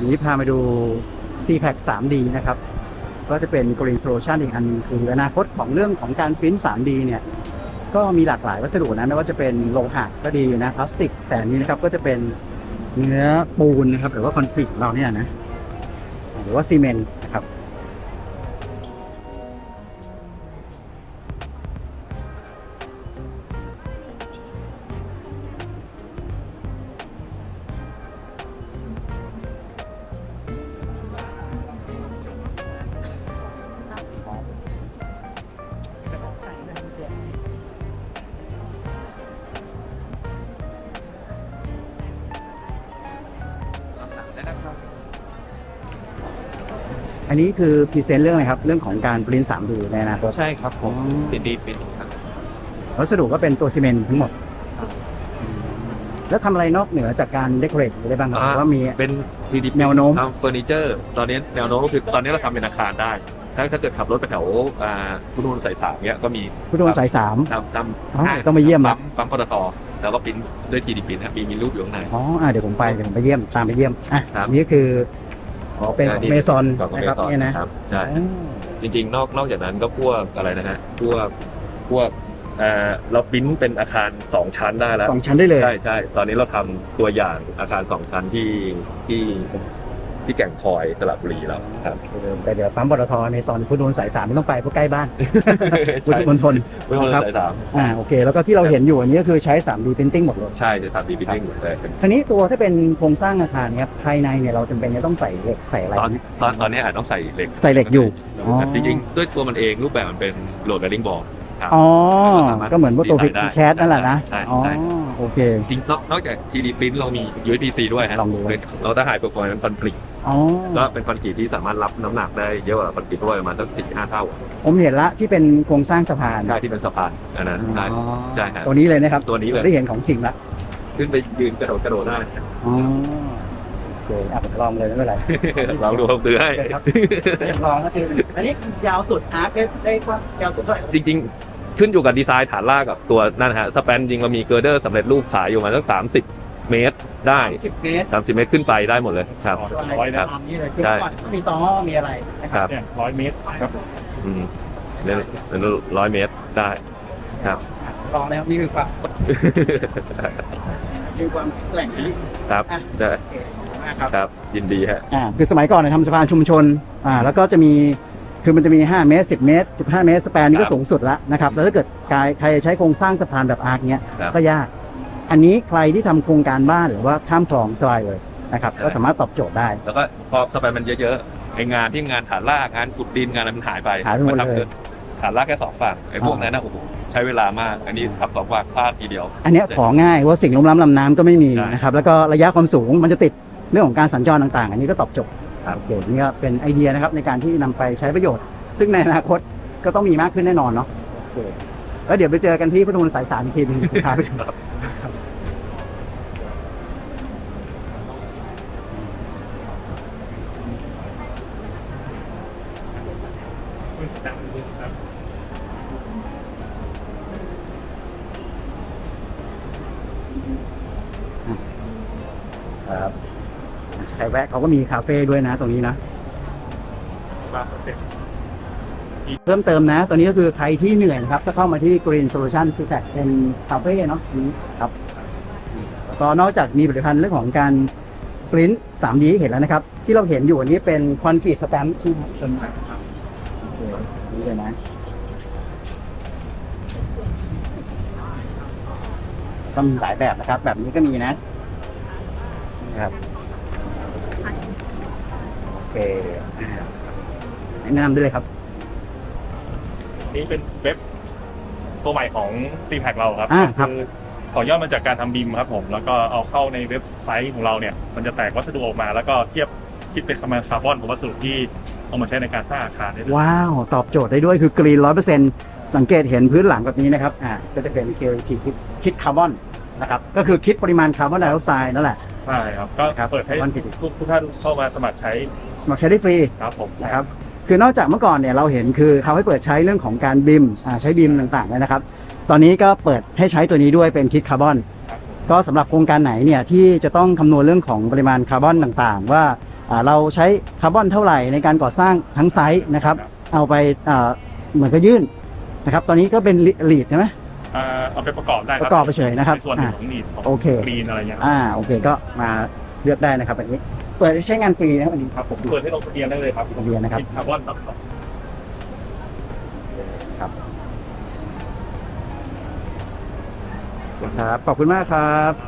วันนี้พามาดู CPAC 3D นะครับ ก็จะเป็น Green Solution อีกอันนึงคืออนาคตของเรื่องของการพิมพ์ 3D เนี่ย ก็มีหลากหลายวัสดุนะไม่ว่าจะเป็นโลหะก็ดีนะพลาสติก แต่นี้นะครับก็จะเป็นเนื้อปูนนะครับ หรือว่าคอนกรีตเราเนี่ยนะ หรือว่าซีเมนต์ อันนี้คือพรีเซนต์เรื่องอะไรครับ เรื่องของการปริ้น 3D ในอนาคต ใช่ครับผมอ๋อติดดีปิดครับวัสดุก็เป็นตัวซีเมนต์ทั้งหมด แล้วทำอะไรนอกเหนือจากการเดคอเรทได้บ้างครับอ่าว่ามี เป็น 3D แนวโน้ม ทำเฟอร์นิเจอร์ตอนนี้แนวโน้มก็คือตอนนี้เราทำเป็นอาคารได้ ถ้าถ้าเกิดขับรถไปแถวอ่าพุทธมณฑลสายสามเนี้ยก็มีพุทธมณฑลสายสามทำทอ๋อำต้องมาเยี่ยมละปั๊มปั๊มปตทแล้วก็ปริ้นด้วย 3D ปริ้นครับมีมีรูปอยู่ข้างใน อ๋ออะเดี๋ยวผมไป เดี๋ยวผมไปเยี่ยม ตามไปเยี่ยม อะครับอันนี่คือ อ๋อเป็นของเมซอนของนะเมครับซอนเนี่ยนะครับใช่อ๋อจริงๆ นอกนอกจากนั้นก็พวกอะไรนะฮะพวกพวกเอ่อเราปริ้นเป็นอาคารสองชั้นได้แล้ว สองชั้นได้เลย ใช่ใช่ตอนนี้เราทำตัวอย่างอาคารสองชั้นที่ที่ ที่แก่งคอยสระบุรีแล้วครับเออแต่เดี๋ยวปั๊มปตทเมซอนพุทธมณฑลสายสามไม่ต้องไปเพราะใกล้บ้านพุทธมณฑลไม่ต้องครับสายสามอ่าโอเค แล้วก็ที่เราเห็นอยู่อันนี้ก็คือใช้ 3D Printing หมดเลยใช่จะสามดีพิทิ้งหมดเลยคราวนี้ตัวถ้าเป็นโครงสร้างอาคารเนี้ยภายในเนี่ยเราจำเป็นจะต้องใส่เหล็กใส่อะไรตอนไหมตอนตอนนี้อาจต้องใส่เหล็กใส่เหล็กอยู่อ๋อจริงๆด้วยตัวมันเองรูปแบบมันเป็นโหลดแบริ่งบอร์ดครับอ๋อแล้วก็สามารถก็เหมือนว่าตัวพิกดีไซน์ได้แคสนั่นแหละนะใช่อ๋อใช่โอเค จริงๆนอกนอกจาก 3D print เรามี USB-C ด้วยฮะลองดูเป็นเราได้ high performance คอน กรีตอ๋อก็เป็นคอนกรีตที่สามารถรับน้ำหนักได้เยอะกว่าคอนกรีตทั่วไปประมาณสักสี่ห้าเท่าผมเห็นละที่เป็นโครงสร้างสะพานใช่ที่เป็นสะพานอันนั้นใช่อ๋อใช่ครับตัวนี้เลยนะครับตัวนี้เลยได้เห็นของจริงละขึ้นไปยืนกระโดดกระโดดได้อ๋อโอเคอะผมลองเลยไม่เป็นไรลองดูผมซื้อให้เชิญครับลองก็คืออันนี้ยาวสุดอาร์คได้กว้างยาวสุดเท่าไหร่ครับจริงๆ ขึ้นอยู่กับดีไซน์ฐานลากกับตัวนั่นฮะสแปนจริงเรามีเกอร์เดอร์สำเร็จรูปขายอยู่ประมาณสักสามสิบ เมตรได้สิบเมตรสามสิบเมตรขึ้นไปได้หมดเลยครับ ส่วนร้อยไหนนะ ตามนี้เลยคือใช่ ก่อนก็มีตอมีอะไรนะคครับ รับเนี่ยร้อยเมตรครับอืมเนี่ยเป็นร้อยเมตรได้ครับอะลองแล้วนี่คือความคือความแกร่งนะครับอะได้โอเคขอบคุณมากครับ ครับ ยินดีฮะ อ่าคือสมัยก่อนเนี่ยทำสะพานชุมชนอ่าแล้วก็จะมีคือมันจะมี 5 เมตร 10 เมตร 15 เมตรสแปนนี่ครัก็บสูงสุดแล้วนะครับแล้วถ้าเกิดใครใครใช้โครงสร้างสะพานแบบอาร์คเนี้ยครับก็ยาก อันนี้ใครที่ทำโครงการบ้านหรือว่าข้ามคลองสบายเลยนะครับใช่ก็สามารถตอบโจทย์ได้ แล้วก็พอสแปนมันเยอะๆไองานที่งานฐานลากงานขุดดินงานอะไรมันหายไปหายไปหมดนทำเลยฐานลากแค่สองฝั่งไอ้พวกอ่านั้นนะโอ้โหใช้เวลามาก อันนี้ทำสองฝั่งพลาดทีเดียว อันเนี้ยของ่ายว่าสิ่งล้มล้ำลำน้ำก็ไม่มีใช่นะครับแล้วก็ระยะความสูงมันจะติดเรื่องของการสัญจรต่างๆ อันนี้ก็ตอบโจทย์ครับ โอเคนี่ก็เป็นไอเดียนะครับในการที่นำไปใช้ประโยชน์ ซึ่งในอนาคตก็ต้องมีมากขึ้นแน่นอนเนาะโอเคแล้วเดี๋ยวไปเจอกันที่พุทธมณฑลสายสามอีกทีหนึงพาไปดูครับ ครับครับใครแวะเขาก็มีคาเฟ่ด้วยนะ ตรงนี้นะมาคอนเซ็ปต์เพิ่มเติมนะตัวนี้ก็คือใครที่เหนื่อยนะครับ ก็เข้ามาที่ Green Solution c p a c เป็นคาเฟ่เนาะนี้ครับแล้วก็นอกจากมีผลิตภัณฑ์เรื่องของการปริ้น 3D เห็นแล้วนะครับ ที่เราเห็นอยู่อันนี้เป็นคอนกรีตสแตมป์ใช่ไหมครับโอเค นี่เลยนะก็มีหลายแบบนะครับ แบบนี้ก็มีนะนะครับโอเคอ่าแนะนำได้เลยครับ นี่เป็นเว็บตัวใหม่ของ c p a c เราครับอ่าครับอต่อยอดมาจากการทำบิมครับผม แล้วก็เอาเข้าในเว็บไซต์ของเราเนี่ย มันจะแตกวัสดุออกมา แล้วก็เทียบ คิดเป็นคาร์บอนของวัสดุที่เอามาใช้ในการสร้างอาคารได้เลยว้าว ตอบโจทย์ได้ด้วยคือกรีนร้อยเปอร์เซ็นสังเกตเห็นพื้นหลังแบบนี้นะครับอ่าก็จะเป็น KLT คิดคิดคาร์บอนนะครับก็คือคิดปริมาณคาร์บอนไดออกไซด์นั่นแหละ ใช่ครับก็ครับเปิดให้คาร์บอนเครดิต ทุกทุกท่านเข้ามาสมัครใช้สมัครใช้ได้ฟรี ครับผม นะครับ คือนอกจากเมื่อก่อนเนี่ยเราเห็นคือเขาให้เปิดใช้เรื่องของการบิมอ่าใช้บิมต่างๆเนี่ยนะครับ ตอนนี้ก็เปิดให้ใช้ตัวนี้ด้วยเป็นคิดคาร์บอนครับผมก็สำหรับโครงการไหนเนี่ยที่จะต้องคำนวณเรื่องของปริมาณคาร์บอนต่างๆ ว่าอ่า เราใช้คาร์บอนเท่าไหร่ในการก่อสร้างทั้งไซต์นะครับ เอาไปอ่าเหมือนกับยื่นนะครับ ตอนนี้ก็เป็นลีดใช่ไหมอ่าเอาไปประกอบได้คปรัระกอบไปเฉยนะครับในส่วนหนึ่งอ่าของนีดของโอเคกรีนอะไรเงี้ยครับอ่าโอเคก็มาเลือกได้นะครับอันนี้ เปิดใช้งานฟรีนะครับอันนี้ครับผมเปิดให้ลงทะเบียนได้เลยครับทะเบียนนะครับติดคาร์บอนครับครับ ขอบคุณมากครับ